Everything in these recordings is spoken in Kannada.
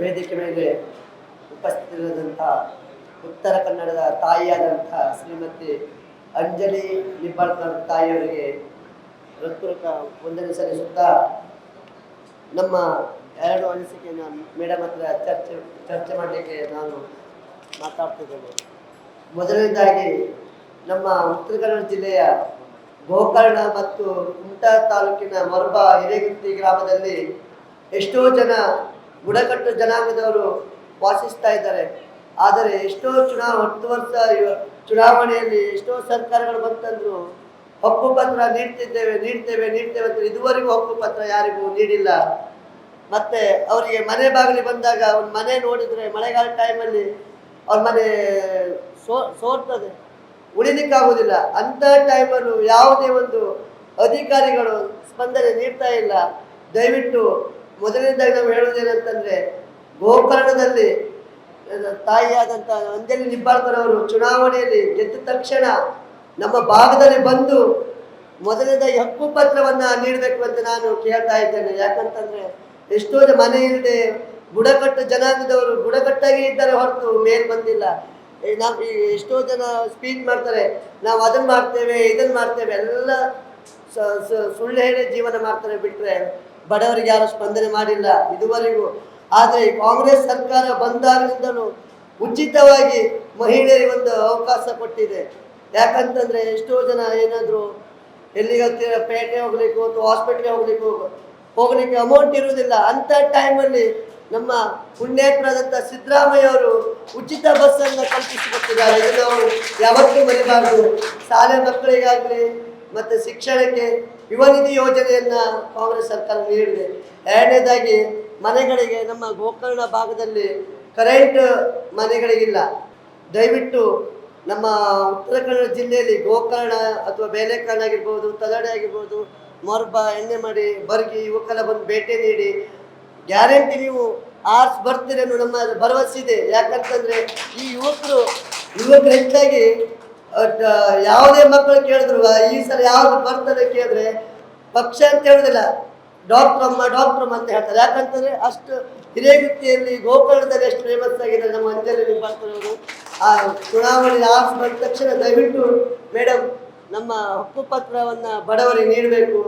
ವೇದಿಕೆ ಮೇಲೆ ಉಪಸ್ಥಿತರಾದಂಥ ಉತ್ತರ ಕನ್ನಡದ ತಾಯಿಯಾದಂಥ ಶ್ರೀಮತಿ ಅಂಜಲಿ ನಿಬ್ಬಾಳ್ಕರ್ ತಾಯಿಯವರಿಗೆ ಹೃತ್ಪೂರ್ವಕ ವಂದನೆ ಸಲ್ಲಿಸುತ್ತಾ ನಮ್ಮ ಎರಡು ಅನಿಸಿಕೆಯನ್ನು ಮೇಡಮ್ ಹತ್ರ ಚರ್ಚೆ ಚರ್ಚೆ ಮಾಡಲಿಕ್ಕೆ ನಾನು ಮಾತಾಡ್ತಿದ್ದೇನೆ. ಮೊದಲನೇದಾಗಿ ನಮ್ಮ ಉತ್ತರ ಕನ್ನಡ ಜಿಲ್ಲೆಯ ಗೋಕರ್ಣ ಮತ್ತು ಕುಮಟಾ ತಾಲೂಕಿನ ಮೊರಬ ಹಿರೇಗುತ್ತಿ ಗ್ರಾಮದಲ್ಲಿ ಎಷ್ಟೋ ಜನ ಬುಡಕಟ್ಟು ಜನಾಂಗದವರು ವಾಸಿಸ್ತಾ ಇದ್ದಾರೆ. ಆದರೆ ಎಷ್ಟೋ ಚುನಾವ ಹತ್ತು ವರ್ಷ ಚುನಾವಣೆಯಲ್ಲಿ ಎಷ್ಟೋ ಸರ್ಕಾರಗಳು ಬಂತಂದ್ರು ಹಕ್ಕುಪತ್ರ ನೀಡ್ತಿದ್ದೇವೆ, ನೀಡ್ತೇವೆ ನೀಡ್ತೇವೆ ಅಂತ ಇದುವರೆಗೂ ಹಕ್ಕುಪತ್ರ ಯಾರಿಗೂ ನೀಡಿಲ್ಲ. ಮತ್ತೆ ಅವರಿಗೆ ಮನೆ ಬಾಗಿಲಿ ಬಂದಾಗ ಅವ್ರ ಮನೆ ನೋಡಿದ್ರೆ ಮಳೆಗಾಲ ಟೈಮಲ್ಲಿ ಅವ್ರ ಮನೆ ಸೋ, ಸೋರ್ತದೆ. ಉಳಿಲಿಕ್ಕಾಗೋದಿಲ್ಲ. ಅಂಥ ಟೈಮಲ್ಲೂ ಯಾವುದೇ ಒಂದು ಅಧಿಕಾರಿಗಳು ಸ್ಪಂದನೆ ನೀಡ್ತಾ ಇಲ್ಲ. ದಯವಿಟ್ಟು ಮೊದಲನೇದಾಗಿ ನಾವು ಹೇಳುವುದೇನಂತಂದ್ರೆ, ಗೋಕರ್ಣದಲ್ಲಿ ತಾಯಿಯಾದಂಥ ಅಂಜಲಿ ನಿಬ್ಬಾಳ್ಕರವರು ಚುನಾವಣೆಯಲ್ಲಿ ಗೆದ್ದ ತಕ್ಷಣ ನಮ್ಮ ಭಾಗದಲ್ಲಿ ಬಂದು ಮೊದಲನೇದಾಗಿ ಹಕ್ಕು ಪತ್ರವನ್ನ ನೀಡಬೇಕು ಅಂತ ನಾನು ಕೇಳ್ತಾ ಇದ್ದೇನೆ. ಯಾಕಂತಂದ್ರೆ, ಎಷ್ಟೋ ಜನ ಮನೆ ಇಲ್ಲದೆ ಬುಡಕಟ್ಟು ಜನಾಂಗದವರು ಬುಡಕಟ್ಟಾಗಿ ಇದ್ದಾರೆ ಹೊರತು ಮೇಲ್ ಬಂದಿಲ್ಲ. ನಾವು ಎಷ್ಟೋ ಜನ ಸ್ಪೀಚ್ ಮಾಡ್ತಾರೆ. ನಾವು ಅದನ್ನ ಮಾಡ್ತೇವೆ ಇದನ್ನ ಮಾಡ್ತೇವೆ, ಎಲ್ಲ ಸುಳ್ಳು ಹೇಳಿ ಜೀವನ ಮಾಡ್ತಾರೆ ಬಿಟ್ರೆ ಬಡವರಿಗೆ ಯಾರು ಸ್ಪಂದನೆ ಮಾಡಿಲ್ಲ ಇದುವರೆಗೂ. ಆದರೆ ಕಾಂಗ್ರೆಸ್ ಸರ್ಕಾರ ಬಂದಾಗಲಿಂದಲೂ ಉಚಿತವಾಗಿ ಮಹಿಳೆಯರಿಗೆ ಒಂದು ಅವಕಾಶ ಕೊಟ್ಟಿದೆ. ಯಾಕಂತಂದ್ರೆ ಎಷ್ಟೋ ಜನ ಏನಾದರೂ ಎಲ್ಲಿಗೆ ಪೇಟೆ ಹೋಗ್ಲಿಕ್ಕೆ ಅಥವಾ ಹಾಸ್ಪಿಟ್ಲಿಗೆ ಹೋಗ್ಲಿಕ್ಕೂ ಹೋಗ್ಲಿಕ್ಕೆ ಅಮೌಂಟ್ ಇರುವುದಿಲ್ಲ. ಅಂತ ಟೈಮಲ್ಲಿ ನಮ್ಮ ಪುಣ್ಯಾತ್ಮರಾದಂಥ ಸಿದ್ದರಾಮಯ್ಯ ಅವರು ಉಚಿತ ಬಸ್ಸನ್ನು ಕಲ್ಪಿಸಿಕೊಟ್ಟಿದ್ದಾರೆ. ಇದನ್ನು ನಾವು ಯಾವತ್ತೂ ಮರಿಬಾರದು. ಶಾಲೆ ಮಕ್ಕಳಿಗಾಗಲಿ, ಮತ್ತೆ ಶಿಕ್ಷಣಕ್ಕೆ ಯುವ ನಿಧಿ ಯೋಜನೆಯನ್ನ ಕಾಂಗ್ರೆಸ್ ಸರ್ಕಾರ ನೀಡಿದೆ. ಎರಡನೇದಾಗಿ, ಮನೆಗಳಿಗೆ, ನಮ್ಮ ಗೋಕರ್ಣ ಭಾಗದಲ್ಲಿ ಕರೆಂಟ್ ಮನೆಗಳಿಗಿಲ್ಲ. ದಯವಿಟ್ಟು ನಮ್ಮ ಉತ್ತರ ಕನ್ನಡ ಜಿಲ್ಲೆಯಲ್ಲಿ ಗೋಕರ್ಣ ಅಥವಾ ಬೇಲೆಕರ್ಣ ಆಗಿರ್ಬೋದು ತಲಡೆ ಆಗಿರ್ಬೋದು, ಮೊರ್ಬ, ಎಣ್ಣೆಮಡಿ, ಬರ್ಗಿ ಇವಕ್ಕೆಲ್ಲ ಬಂದು ಭೇಟಿ ನೀಡಿ. ಗ್ಯಾರಂಟಿ ನೀವು ಆರ್ಸ್ ಬರ್ತೀರಿ ಅನ್ನೋ ನಮ್ಮ ಭರವಸೆ ಇದೆ. ಯಾಕಂತಂದ್ರೆ ಈ ಯುವಕರು ಯುವಕರು ಹೆಚ್ಚಾಗಿ ಯಾವುದೇ ಮಕ್ಕಳು ಕೇಳಿದ್ರು ಈ ಸಲ ಯಾವ್ದು ಬರ್ತದೆ ಕೇಳಿದ್ರೆ ಪಕ್ಷ ಅಂತ ಹೇಳುದಿಲ್ಲ. ಡಾಕ್ಟರ್ ಅಮ್ಮ ಡಾಕ್ಟರ್ ಅಮ್ಮ ಅಂತ ಹೇಳ್ತಾರೆ. ಯಾಕಂತಂದ್ರೆ ಅಷ್ಟು ಹಿರೇಗುತ್ತಿಯಲ್ಲಿ ಗೋಕರ್ಣದಲ್ಲಿ ಎಷ್ಟು ಫೇಮಸ್ ಆಗಿದೆ ನಮ್ಮ ಅಂಜಲಿ ಬರ್ತಾರೆ ಆ ಚುನಾವಣೆ ಆರ್ಸ್ ಬಂದ ತಕ್ಷಣ ದಯವಿಟ್ಟು ಮೇಡಮ್ ನಮ್ಮ ಹಕ್ಕುಪತ್ರವನ್ನ ಬಡವರಿಗೆ ನೀಡಬೇಕು.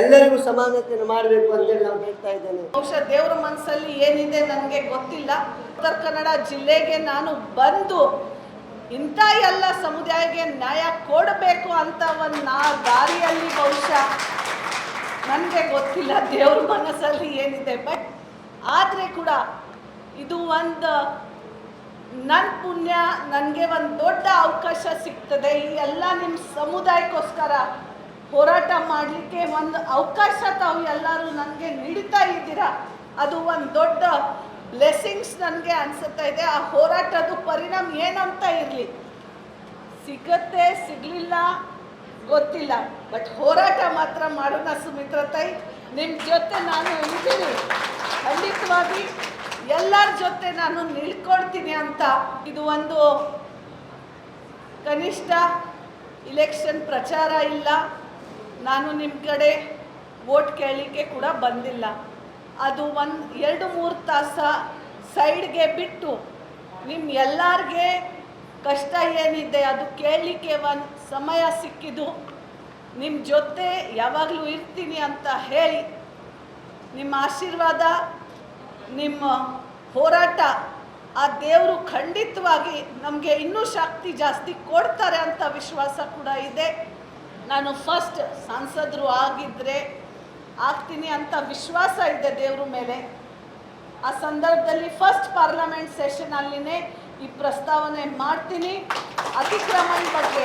ಎಲ್ಲರಿಗೂ ಸಮಾನತೆಯನ್ನು ಮಾಡಬೇಕು ಅಂತೇಳಿ ನಾವು ಹೇಳ್ತಾ ಇದ್ದೇನೆ. ಬಹುಶಃ ದೇವರ ಮನಸ್ಸಲ್ಲಿ ಏನಿದೆ ನನಗೆ ಗೊತ್ತಿಲ್ಲ. ಉತ್ತರ ಕನ್ನಡ ಜಿಲ್ಲೆಗೆ ನಾನು ಬಂದು ಇಂಥ ಎಲ್ಲ ಸಮುದಾಯಕ್ಕೆ ನ್ಯಾಯ ಕೊಡಬೇಕು ಅಂತ ಒಂದು ನಾ ದಾರಿಯಲ್ಲಿ ಬಹುಶಃ ನನಗೆ ಗೊತ್ತಿಲ್ಲ, ದೇವ್ರ ಮನಸ್ಸಲ್ಲಿ ಏನಿದೆ. ಬಟ್ ಆದರೆ ಕೂಡ ಇದು ಒಂದು ನನ್ನ ಪುಣ್ಯ, ನನಗೆ ಒಂದು ದೊಡ್ಡ ಅವಕಾಶ ಸಿಗ್ತದೆ. ಈ ಎಲ್ಲ ನಿಮ್ಮ ಸಮುದಾಯಕ್ಕೋಸ್ಕರ ಹೋರಾಟ ಮಾಡಲಿಕ್ಕೆ ಒಂದು ಅವಕಾಶ ತಾವು ಎಲ್ಲರೂ ನನಗೆ ನೀಡ್ತಾ ಇದ್ದೀರಾ? ಅದು ಒಂದು ದೊಡ್ಡ ಬ್ಲೆಸ್ಸಿಂಗ್ಸ್ ನನಗೆ ಅನಿಸುತ್ತಾ ಇದೆ, ಆ ಹೋರಾಟದ ಪರಿಣಾಮ ಏನಂತ ಇರಲಿ. ಸಿಗತ್ತೆ, ಸಿಗಲಿಲ್ಲ, ಗೊತ್ತಿಲ್ಲ. ಬಟ್ ಹೋರಾಟ ಮಾತ್ರ ಮಾಡೋಣ ಸುಮಿತ್ರ ತಾಯಿ. ನಿಮ್ಮ ಜೊತೆ ನಾನು ಇದ್ದೀನಿ ಖಂಡಿತವಾಗಿ ಎಲ್ಲರ ಜೊತೆ ನಾನು ನಿಲ್ಕೊಳ್ತೀನಿ ಅಂತ ಇದು ಒಂದು ಕನಿಷ್ಠ ಇಲೆಕ್ಷನ್ ಪ್ರಚಾರ ಇಲ್ಲ. ನಾನು ನಿಮ್ಮ ಕಡೆ ವೋಟ್ ಕೇಳಲಿಕ್ಕೆ ಕೂಡ ಬಂದಿಲ್ಲ. ಅದು ಒಂದು ಎರಡು ಮೂರು ತಾಸ ಸೈಡ್ಗೆ ಬಿಟ್ಟು ನಿಮ್ಮ ಎಲ್ಲರಿಗೆ ಕಷ್ಟ ಏನಿದೆ ಅದು ಕೇಳಲಿಕ್ಕೆ ಒಂದು ಸಮಯ ಸಿಕ್ಕಿದ್ದು. ನಿಮ್ಮ ಜೊತೆ ಯಾವಾಗಲೂ ಇರ್ತೀನಿ ಅಂತ ಹೇಳಿ ನಿಮ್ಮ ಆಶೀರ್ವಾದ, ನಿಮ್ಮ ಹೋರಾಟ ಆ ದೇವರು ಖಂಡಿತವಾಗಿ ನಮಗೆ ಇನ್ನೂ ಶಕ್ತಿ ಜಾಸ್ತಿ ಕೊಡ್ತಾರೆ ಅಂತ ವಿಶ್ವಾಸ ಕೂಡ ಇದೆ. ನಾನು ಫಸ್ಟ್ ಸಂಸದರು ಆಗಿದ್ದರೆ ಆಗ್ತೀನಿ ಅಂತ ವಿಶ್ವಾಸ ಇದೆ ದೇವ್ರ ಮೇಲೆ, ಆ ಸಂದರ್ಭದಲ್ಲಿ ಫಸ್ಟ್ ಪಾರ್ಲಮೆಂಟ್ ಸೆಷನ್ ಅಲ್ಲಿನೇ ಈ ಪ್ರಸ್ತಾವನೆ ಮಾಡ್ತೀನಿ. ಅತಿಕ್ರಮಣ ಬಗ್ಗೆ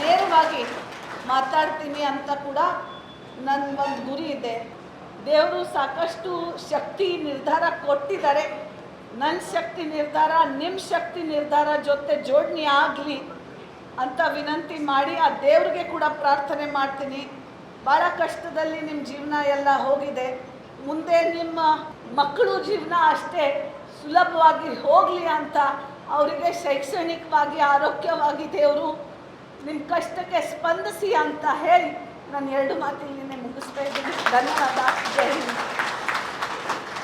ನೇರವಾಗಿ ಮಾತಾಡ್ತೀನಿ ಅಂತ ಕೂಡ ನನ್ನ ಒಂದು ಗುರಿ ಇದೆ. ದೇವರು ಸಾಕಷ್ಟು ಶಕ್ತಿ ನಿರ್ಧಾರ ಕೊಟ್ಟಿದ್ದಾರೆ. ನನ್ನ ಶಕ್ತಿ ನಿರ್ಧಾರ ನಿಮ್ಮ ಶಕ್ತಿ ನಿರ್ಧಾರ ಜೊತೆ ಜೋಡಣೆ ಆಗಲಿ ಅಂತ ವಿನಂತಿ ಮಾಡಿ ಆ ದೇವ್ರಿಗೆ ಕೂಡ ಪ್ರಾರ್ಥನೆ ಮಾಡ್ತೀನಿ. ಭಾಳ ಕಷ್ಟದಲ್ಲಿ ನಿಮ್ಮ ಜೀವನ ಎಲ್ಲ ಹೋಗಿದೆ. ಮುಂದೆ ನಿಮ್ಮ ಮಕ್ಕಳು ಜೀವನ ಅಷ್ಟೇ ಸುಲಭವಾಗಿ ಹೋಗಲಿ ಅಂತ ಅವರಿಗೆ ಶೈಕ್ಷಣಿಕವಾಗಿ, ಆರೋಗ್ಯವಾಗಿ ದೇವರು ನಿಮ್ಮ ಕಷ್ಟಕ್ಕೆ ಸ್ಪಂದಿಸಿ ಅಂತ ಹೇಳಿ ನಾನು ಎರಡು ಮಾತಿಲ್ಲಿ ಮುಗಿಸ್ತಾ ಇದ್ದೀನಿ. ಧನ್ಯವಾದ. ಜೈ